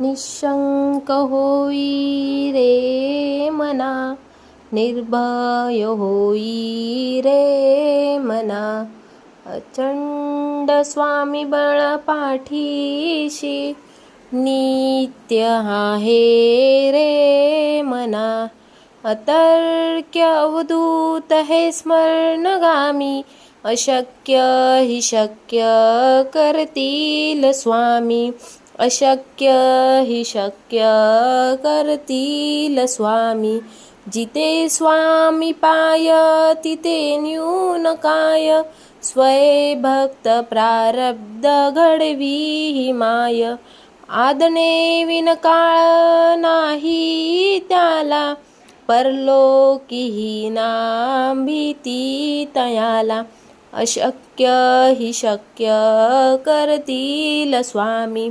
निशंक होई रे मना निर्भय होई रे मना। अचंड स्वामी बळ पाठीशी नित्य आहे रे मना। अतर्क्य अवधूत हे स्मरणगामी अशक्य हि शक्य करतील स्वामी। अशक्य हि शक्य करतील स्वामी. जिथे स्वामी पाय तिथे न्यून काय. स्वय भक्त प्रारब्ध घडवी हि माय. आदणे विनकाळ नाही त्याला. परलोकीही नाम भीती तयाला. अशक्य हि शक्य करतील स्वामी.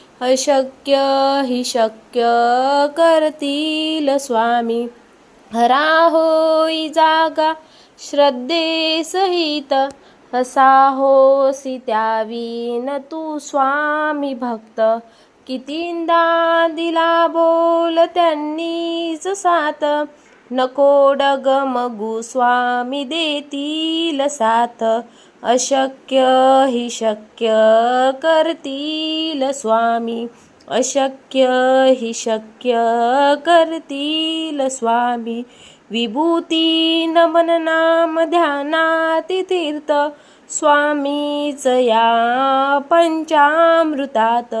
अशक्य हि शक्य करतील स्वामी. हरा होई जागा श्रद्धे सहित. हसा होसी त्यावीन तू स्वामी भक्त. कितींदा दिला बोल त्यांनीच साथ. नको डगमगू स्वामी देतील साथ. अशक्य हि शक्य करतील स्वामी. अशक्य हि शक्य करतील स्वामी. विभूती नमन नाम ध्यानात तीर्थ स्वामीच या पंचामृतात.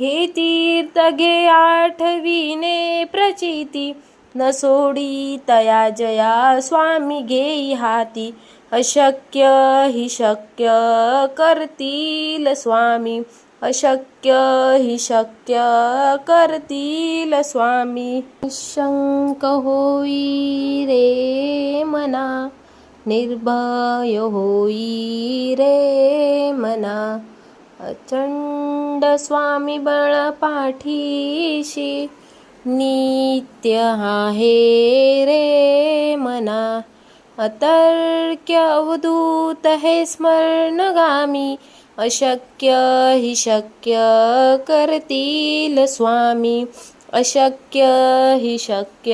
हे तीर्थ घे आठविने प्रचिती. न सोडी तया जया स्वामी घेई हाती. अशक्य हि शक्य करतील स्वामी. अशक्य हि शक्य करतील स्वामी. निशंक होई रे मना निर्भय होई रे मना. अचंड स्वामी बळ पाठीशी नित्य आहे रे मना. अतर्क्य अवधूत हे स्मरणगामी. अशक्य हि शक्य करतील स्वामी. अशक्य हि शक्य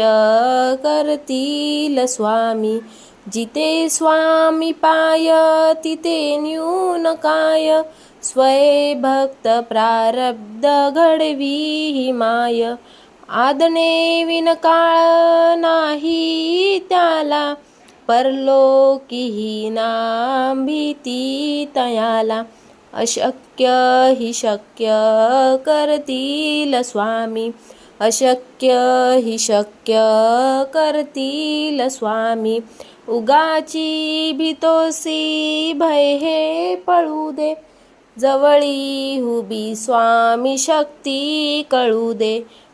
करतील स्वामी. जिथे स्वामी पाय तिथे न्यून काय. स्वय भक्त प्रारब्ध घडवी हि माय. आदणे विनकाळ नाही त्याला परलोकीही ना भीती तयाला. अशक्य ही शक्य करतील स्वामी अशक्य ही शक्य करतील स्वामी. उगाची भीतोसी भय हे पळू दे जवळी हुबी स्वामी शक्ती कळू दे.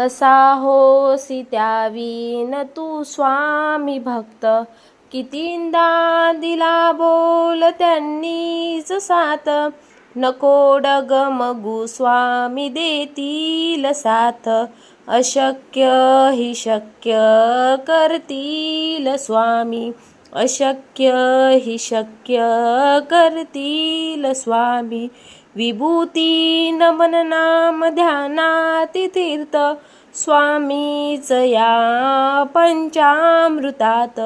हसा होसी त्यावीन तू स्वामी भक्त. कितींदा दिला बोल त्यांनीच साथ. नको डगमगू स्वामी देतील साथ. अशक्य हि शक्य करतील स्वामी. अशक्य हि शक्य करतील स्वामी. विभूती नमन नाम ध्यानात तीर्थ स्वामीच या पंचामृतात.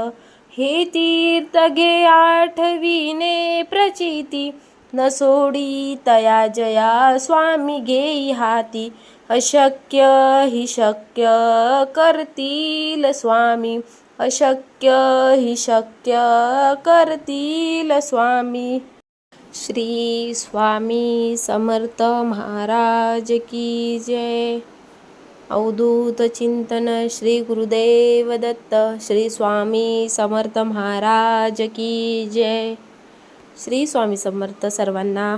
हे तीर्थ घे आठविने प्रचिती न सोडी तया जया स्वामी घेई हाती अशक्य हि शक्य करतील स्वामी अशक्य हि शक्य करतील स्वामी. श्री स्वामी समर्थ महाराज की जय। अवधूत चिंतन श्री गुरुदेव दत्त श्री स्वामी समर्थ महाराज की जय। श्री स्वामी समर्थ सर्वांना